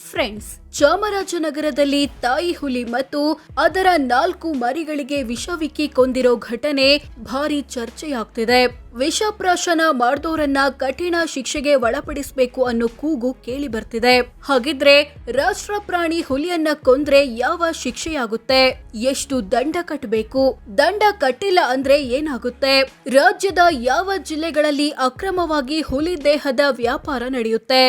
Friends, ಚಾಮರಾಜನಗರದಲ್ಲಿ ತಾಯಿ ಹುಲಿ ಮತ್ತು ಅದರ ನಾಲ್ಕು ಮರಿಗಳಿಗೆ ವಿಷವಿಕ್ಕಿ ಕೊಂದಿರೋ ಘಟನೆ ಭಾರಿ ಚರ್ಚೆಯಾಗ್ತಿದೆ. ವಿಷಪ್ರಾಶನ ಮಾಡಿದವರನ್ನ ಕಠಿಣ ಶಿಕ್ಷೆಗೆ ಒಳಪಡಿಸಬೇಕು ಅನ್ನೋ ಕೂಗು ಕೇಳಿ ಬರ್ತಿದೆ ಹಾಗಿದ್ರೆ ರಾಷ್ಟ್ರ ಪ್ರಾಣಿ ಹುಲಿಯನ್ನ ಕೊಂದ್ರೆ ಯಾವ ಶಿಕ್ಷೆಯಾಗುತ್ತೆ? ಎಷ್ಟು ದಂಡ ಕಟ್ಟಬೇಕು ದಂಡ ಕಟ್ಟಿಲ್ಲ ಅಂದ್ರೆ ಏನಾಗುತ್ತೆ? ರಾಜ್ಯದ ಯಾವ ಜಿಲ್ಲೆಗಳಲ್ಲಿ ಅಕ್ರಮವಾಗಿ ಹುಲಿ ದೇಹದ ವ್ಯಾಪಾರ ನಡೆಯುತ್ತೆ?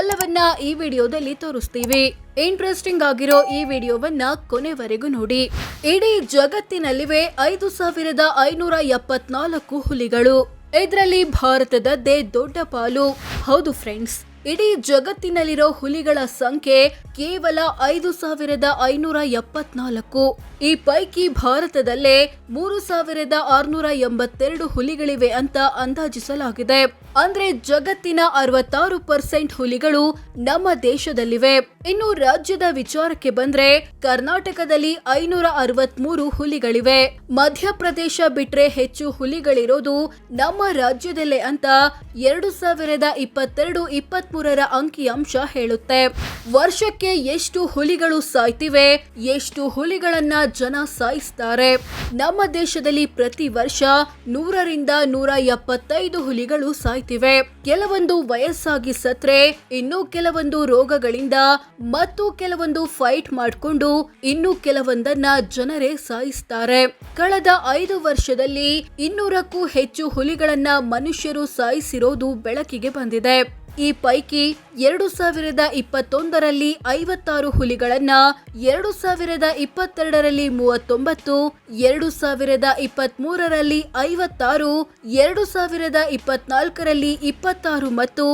ಎಲ್ಲವನ್ನ ಈ ವಿಡಿಯೋದಲ್ಲಿ ತೋರಿಸ್ತೀವಿ. ಇಂಟ್ರೆಸ್ಟಿಂಗ್ ಆಗಿರೋ ಈ ವಿಡಿಯೋವನ್ನ ಕೊನೆವರೆಗೂ ನೋಡಿ. ಇಡೀ ಜಗತ್ತಿನಲ್ಲಿವೆ ಐದು ಸಾವಿರದ ಐನೂರ ಎಪ್ಪತ್ನಾಲ್ಕು ಹುಲಿಗಳು. ಇದರಲ್ಲಿ ಭಾರತದದ್ದೇ ದೊಡ್ಡ ಪಾಲು. ಹೌದು ಫ್ರೆಂಡ್ಸ್ ಇಡೀ ಜಗತ್ತಿನಲ್ಲಿರೋ ಹುಲಿಗಳ ಸಂಖ್ಯೆ ಕೇವಲ ಐದು ಸಾವಿರದ ಐನೂರ ಎಪ್ಪತ್ನಾಲ್ಕು. ಈ ಪೈಕಿ ಭಾರತದಲ್ಲೇ ಮೂರು ಸಾವಿರದ ಆರ್ನೂರ ಎಂಬತ್ತೆರಡು ಹುಲಿಗಳಿವೆ ಅಂತ ಅಂದಾಜಿಸಲಾಗಿದೆ. ಅಂದ್ರೆ ಜಗತ್ತಿನ ಅರವತ್ತಾರು ಪರ್ಸೆಂಟ್ ಹುಲಿಗಳು ನಮ್ಮ ದೇಶದಲ್ಲಿವೆ. ಇನ್ನು ರಾಜ್ಯದ ವಿಚಾರಕ್ಕೆ ಬಂದ್ರೆ ಕರ್ನಾಟಕದಲ್ಲಿ ಐನೂರ ಅರವತ್ಮೂರು ಹುಲಿಗಳಿವೆ. ಮಧ್ಯಪ್ರದೇಶ ಬಿಟ್ರೆ ಹೆಚ್ಚು ಹುಲಿಗಳಿರೋದು ನಮ್ಮ ರಾಜ್ಯದಲ್ಲೇ ಅಂತ ಎರಡು ಸಾವಿರದ ಇಪ್ಪತ್ತೆರಡು ಇಪ್ಪತ್ಮೂರರ ಅಂಕಿಅಂಶ ಹೇಳುತ್ತೆ. ವರ್ಷಕ್ಕೆ ಎಷ್ಟು ಹುಲಿಗಳು ಸಾಯ್ತಿವೆ, ಎಷ್ಟು ಹುಲಿಗಳನ್ನ ಜನ ಸಾಯಿಸ್ತಾರೆ. ನಮ್ಮ ದೇಶದಲ್ಲಿ ಪ್ರತಿ ವರ್ಷ ನೂರರಿಂದ ನೂರ ಎಪ್ಪತ್ತೈದು ಹುಲಿಗಳು ಸಾಯ್ತಿವೆ. ಕೆಲವೊಂದು ವಯಸ್ಸಾಗಿ ಸತ್ರೆ, ಇನ್ನು ಕೆಲವೊಂದು ರೋಗಗಳಿಂದ ಮತ್ತು ಕೆಲವೊಂದು ಫೈಟ್ ಮಾಡಿಕೊಂಡು ಇನ್ನು ಕೆಲವೊಂದನ್ನ ಜನರೇ ಸಾಯಿಸ್ತಾರೆ. ಕಳೆದ ಐದು ವರ್ಷದಲ್ಲಿ ಇನ್ನೂರಕ್ಕೂ ಹೆಚ್ಚು ಹುಲಿಗಳನ್ನ ಮನುಷ್ಯರು ಸಾಯಿಸಿರೋದು ಬೆಳಕಿಗೆ ಬಂದಿದೆ. ಈ ಪೈಕಿ ಎರಡು ಸಾವಿರದ ಇಪ್ಪತ್ತೊಂದರಲ್ಲಿ ಐವತ್ತಾರು ಹುಲಿಗಳನ್ನ, ಎರಡು ಸಾವಿರದ ಇಪ್ಪತ್ತೆರಡರಲ್ಲಿ ಮೂವತ್ತೊಂಬತ್ತು, ಎರಡು ಸಾವಿರದ ಇಪ್ಪತ್ತ್ ಮೂರರಲ್ಲಿ ಐವತ್ತಾರು, ಎರಡು ಸಾವಿರದ ಇಪ್ಪತ್ನಾಲ್ಕರಲ್ಲಿ ಇಪ್ಪತ್ತಾರು ಮತ್ತು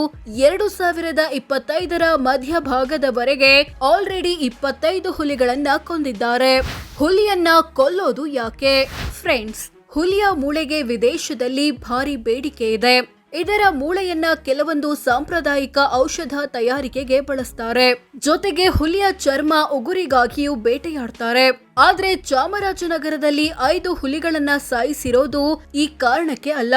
ಎರಡು ಸಾವಿರದ ಇಪ್ಪತ್ತೈದರ ಮಧ್ಯಭಾಗದವರೆಗೆ ಆಲ್ರೆಡಿ ಇಪ್ಪತ್ತೈದು ಹುಲಿಗಳನ್ನ ಕೊಂದಿದ್ದಾರೆ. ಹುಲಿಯನ್ನ ಕೊಲ್ಲೋದು ಯಾಕೆ? ಫ್ರೆಂಡ್ಸ್, ಹುಲಿಯ ಮೂಳೆಗೆ ವಿದೇಶದಲ್ಲಿ ಭಾರಿ ಬೇಡಿಕೆ ಇದೆ. ಇದರ ಮೂಳೆಯನ್ನ ಕೆಲವೊಂದು ಸಾಂಪ್ರದಾಯಿಕ ಔಷಧ ತಯಾರಿಕೆಗೆ ಬಳಸ್ತಾರೆ. ಜೊತೆಗೆ ಹುಲಿಯ ಚರ್ಮ ಉಗುರಿಗಾಗಿಯೂ ಬೇಟೆಯಾಡ್ತಾರೆ. ಆದ್ರೆ ಚಾಮರಾಜನಗರದಲ್ಲಿ ಐದು ಹುಲಿಗಳನ್ನ ಸಾಯಿಸಿರೋದು ಈ ಕಾರಣಕ್ಕೆ ಅಲ್ಲ.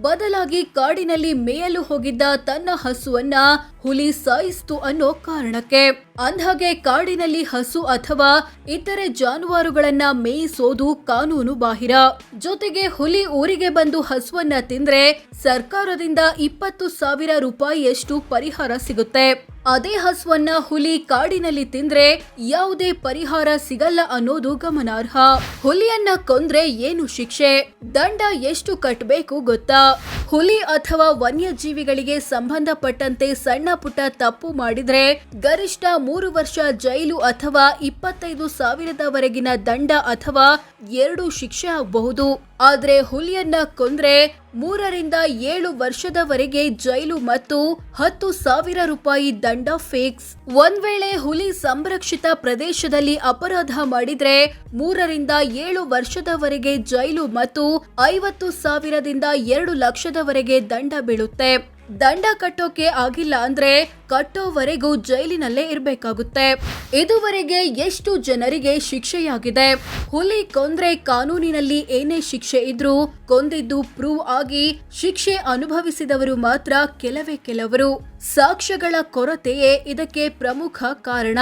ಬದಲಾಗಿ ಕಾಡಿನಲ್ಲಿ ಮೇಯಲು ಹೋಗಿದ್ದ ತನ್ನ ಹಸುವನ್ನ ಹುಲಿ ಸಾಯಿಸ್ತು ಅನ್ನೋ ಕಾರಣಕ್ಕೆ. ಅಂದ್ಹಾಗೆ ಕಾಡಿನಲ್ಲಿ ಹಸು ಅಥವಾ ಇತರೆ ಜಾನುವಾರುಗಳನ್ನ ಮೇಯಿಸೋದು ಕಾನೂನು ಬಾಹಿರ. ಜೊತೆಗೆ ಹುಲಿ ಊರಿಗೆ ಬಂದು ಹಸುವನ್ನ ತಿಂದ್ರೆ ಸರ್ಕಾರದಿಂದ ಇಪ್ಪತ್ತು ಸಾವಿರ ರೂಪಾಯಿಯಷ್ಟು ಪರಿಹಾರ ಸಿಗುತ್ತೆ. ಅದೇ ಹಸುವನ್ನ ಹುಲಿ ಕಾಡಿನಲ್ಲಿ ತಿಂದ್ರೆ ಯಾವುದೇ ಪರಿಹಾರ ಸಿಗಲ್ಲ ಅನ್ನೋದು ಗಮನಾರ್ಹ. ಹುಲಿಯನ್ನ ಕೊಂದ್ರೆ ಏನು ಶಿಕ್ಷೆ? ದಂಡ ಎಷ್ಟು ಕಟ್ಟಬೇಕು ಗೊತ್ತಾ? ಹುಲಿ ಅಥವಾ ವನ್ಯಜೀವಿಗಳಿಗೆ ಸಂಬಂಧಪಟ್ಟಂತೆ ಸಣ್ಣ ಪುಟ್ಟ ತಪ್ಪು ಮಾಡಿದ್ರೆ ಗರಿಷ್ಠ ಮೂರು ವರ್ಷ ಜೈಲು ಅಥವಾ ಇಪ್ಪತ್ತೈದು ಸಾವಿರದವರೆಗಿನ ದಂಡ ಅಥವಾ ಎರಡು ಶಿಕ್ಷೆ ಆಗಬಹುದು. ಆದ್ರೆ ಹುಲಿಯನ್ನ ಕೊಂದ್ರೆ ಮೂರರಿಂದ ಏಳು ವರ್ಷದವರೆಗೆ ಜೈಲು ಮತ್ತು ಹತ್ತು ಸಾವಿರ ರೂಪಾಯಿ ದಂಡ ಫಿಕ್ಸ್. ಒಂದ್ ವೇಳೆ ಹುಲಿ ಸಂರಕ್ಷಿತ ಪ್ರದೇಶದಲ್ಲಿ ಅಪರಾಧ ಮಾಡಿದ್ರೆ ಮೂರರಿಂದ ಏಳು ವರ್ಷದವರೆಗೆ ಜೈಲು ಮತ್ತು ಐವತ್ತು ಸಾವಿರದಿಂದ ಎರಡು ಲಕ್ಷದವರೆಗೆ ದಂಡ ಬೀಳುತ್ತೆ. ದಂಡ ಕಟ್ಟೋಕೆ ಆಗಿಲ್ಲ ಅಂದ್ರೆ ಕಟ್ಟೋವರೆಗೂ ಜೈಲಿನಲ್ಲೇ ಇರಬೇಕಾಗುತ್ತೆ. ಇದುವರೆಗೆ ಎಷ್ಟು ಜನರಿಗೆ ಶಿಕ್ಷೆಯಾಗಿದೆ? ಹುಲಿ ಕೊಂದ್ರೆ ಕಾನೂನಿನಲ್ಲಿ ಏನೇ ಶಿಕ್ಷೆ ಇದ್ರೂ ಕೊಂದಿದ್ದು ಪ್ರೂವ್ ಆಗಿ ಶಿಕ್ಷೆ ಅನುಭವಿಸಿದವರು ಮಾತ್ರ ಕೆಲವೇ ಕೆಲವರು. ಸಾಕ್ಷ್ಯಗಳ ಕೊರತೆಯೇ ಇದಕ್ಕೆ ಪ್ರಮುಖ ಕಾರಣ.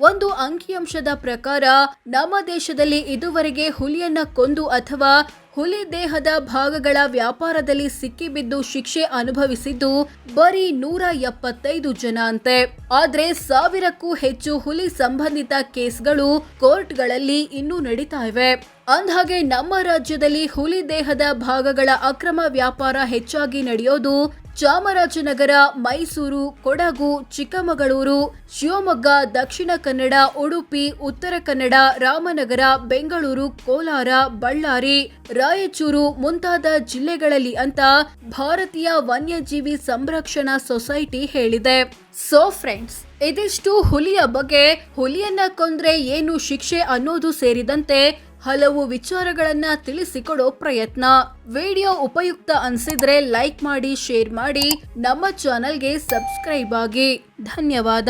ಒಂದು ಅಂಕಿಅಂಶದ ಪ್ರಕಾರ, ನಮ್ಮ ದೇಶದಲ್ಲಿ ಇದುವರೆಗೆ ಹುಲಿಯನ್ನ ಕೊಂದು ಅಥವಾ ಹುಲಿ ದೇಹದ ಭಾಗಗಳ ವ್ಯಾಪಾರದಲ್ಲಿ ಸಿಕ್ಕಿಬಿದ್ದು ಶಿಕ್ಷೆ ಅನುಭವಿಸಿದ್ದು ಬರೀ ನೂರ ಎಪ್ಪತ್ತೈದು ಜನ ಅಂತೆ. ಆದ್ರೆ ಸಾವಿರಕ್ಕೂ ಹೆಚ್ಚು ಹುಲಿ ಸಂಬಂಧಿತ ಕೇಸ್ಗಳು ಕೋರ್ಟ್ಗಳಲ್ಲಿ ಇನ್ನೂ ನಡೀತಾ ಇವೆ. ಅಂದ್ಹಾಗೆ ನಮ್ಮ ರಾಜ್ಯದಲ್ಲಿ ಹುಲಿ ದೇಹದ ಭಾಗಗಳ ಅಕ್ರಮ ವ್ಯಾಪಾರ ಹೆಚ್ಚಾಗಿ ನಡೆಯೋದು ಚಾಮರಾಜನಗರ, ಮೈಸೂರು, ಕೊಡಗು, ಚಿಕ್ಕಮಗಳೂರು, ಶಿವಮೊಗ್ಗ, ದಕ್ಷಿಣ ಕನ್ನಡ, ಉಡುಪಿ, ಉತ್ತರ ಕನ್ನಡ, ರಾಮನಗರ, ಬೆಂಗಳೂರು, ಕೋಲಾರ, ಬಳ್ಳಾರಿ, ರಾಯಚೂರು ಮುಂತಾದ ಜಿಲ್ಲೆಗಳಲ್ಲಿ ಅಂತ ಭಾರತೀಯ ವನ್ಯಜೀವಿ ಸಂರಕ್ಷಣಾ ಸೊಸೈಟಿ ಹೇಳಿದೆ. ಸೊ ಫ್ರೆಂಡ್ಸ್ ಇದಿಷ್ಟು ಹುಲಿಯ ಬಗ್ಗೆ, ಹುಲಿಯನ್ನ ಕೊಂದ್ರೆ ಏನು ಶಿಕ್ಷೆ ಅನ್ನೋದು ಸೇರಿದಂತೆ ಹಲವು ವಿಚಾರಗಳನ್ನ ತಿಳಿಸಿಕೊಡೋ ಪ್ರಯತ್ನ. ವಿಡಿಯೋ ಉಪಯುಕ್ತ ಅನ್ಸಿದ್ರೆ ಲೈಕ್ ಮಾಡಿ, ಶೇರ್ ಮಾಡಿ. ನಮ್ಮ ಚಾನಲ್ಗೆ ಸಬ್ಸ್ಕ್ರೈಬ್ ಆಗಿ. ಧನ್ಯವಾದ.